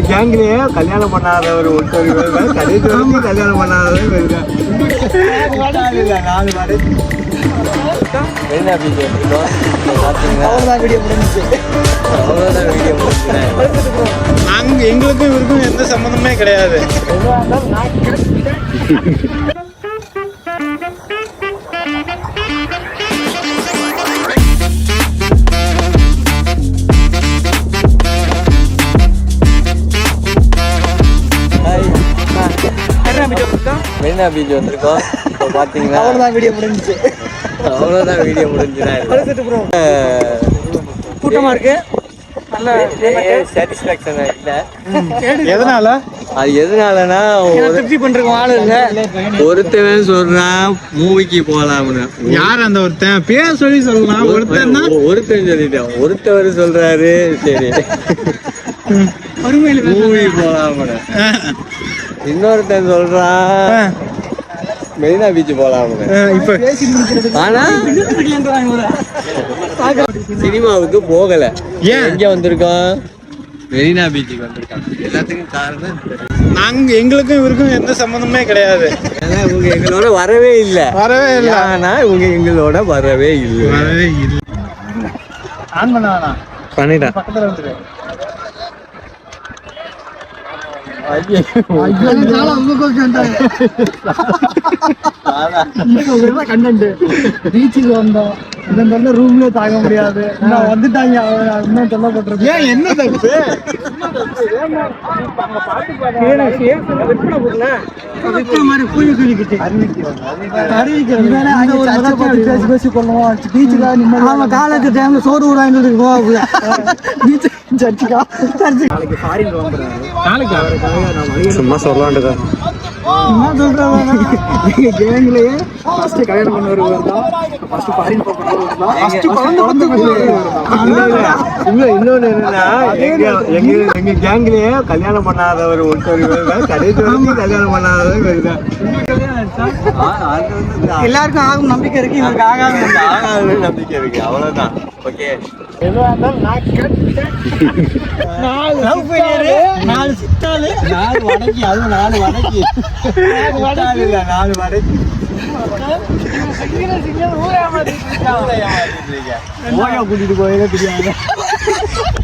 எங்க கேங்லயே கல்யாணம் பண்ணாதவர் ஒருத்தர். கடைசி வரைக்கும் கல்யாணம் பண்ணாதவர் இருக்காரு. இல்ல, நாலு வரை என்ன வீடியோ பார்த்தீங்களா அவ்வளோதான் வீடியோ முடிஞ்சிச்சு அவ்வளோதான் வீடியோ முடிச்சுக்கிறேன் நாங்க எங்களுக்கும் இவருக்கும் எந்த சம்மந்தமே கிடையாது மெரினா பீச் வந்திருக்கோம். இப்போ பார்த்தீங்களா அவ்வளோதான் வீடியோ முடிஞ்சிச்சு. அவ்வளோதான் வீடியோ முடிஞ்சுதான் கூட்டமாக இருக்கு. நல்ல சாட்டிஸ்ஃபேக்ஷன் இல்லை? எதனால? அது எதனாலனா திருப்தி பண்ணுறதுக்கு ஆள் இல்லை. ஒருத்தவன் சொல்றான் மூவிக்கு போலாம்னு. யார் அந்த ஒருத்தன்? பேர் சொல்லி சொல்லலாம். ஒருத்தன் ஒருத்தன் சொல்லிட்டேன். ஒருத்தவர் சொல்றாரு. சரி. மூவி போலாம்னு. இன்னொருத்தன் சொல்றான் மெரினா பீச் போலாம்னு இப்ப. ஆனா சினிமாவுக்கு போகல. ஏன்? எங்க வந்திருக்கோம் மெரினா பீச்சுக்கு வந்திருக்காங்க எல்லாத்துக்கும் காரணம் நாங்க எங்களுக்கும் இவருக்கும் எந்த சம்மந்தமே கிடையாது. இவங்க எங்களோட வரவே இல்லை. வரவே இல்லை. ஆனா இவங்க எங்களோட வரவே இல்லை. வரவே இல்லை. ஆன் பண்ண வேணாம் பண்ணிட்டேன். பக்கத்துல வந்துரு. கண்டென்ட் பீச்சுக்கு வந்தோம். இந்த ரூம்ல தாங்க முடியாது. நான் வந்துட்டாங்க. இன்னும் சொல்லப்பட்டிருக்கு. ஏன் என்ன தப்பு? மாதிரி கூலி கூலிக்கிட்டு பேசி பேசி கொள்ளுவோம். பீச்சுக்கா ஆமா காலேஜ் டைம்ல சோறு விடாங்க போவா பீச் சர்ச்சுக்கா? சர்ச்சு நாளைக்கு ஃபாரின் நாளைக்கு? சும்மா சொல்லலான்ட்டுதான். என்ன சொல்றாங்க நீங்க கேங்லயே ஃபர்ஸ்ட் கல்யாணம் பண்ண வருவார் தான் ஃபர்ஸ்ட் ஃபாரின் போக தான். ஃபர்ஸ்ட் குழந்தை பத்து இல்ல இன்னொன்னு என்னன்னா எங்க எங்க எங்க கேங்லயே கல்யாணம் பண்ணாதவர் ஒருத்தர் இருக்காரு. கடைசி வரைக்கும் கல்யாணம் வந்து இந்த எல்லாருக்கும் ஆகும் நம்பிக்கை இருக்கு இவருக்கு ஆகாது. ஆகாது. நம்பிக்கை இருக்கு. அவ்வளவுதான். ஓகே. நாலு சித்தாலு நாலு வடக்கி அதுவும் நாலு வடக்கி. இல்ல நாலு வடக்கி. ஏமாத்திட்டு இருக்கீங்க. ஓயா கூட்டிட்டு போயதே தெரியாது.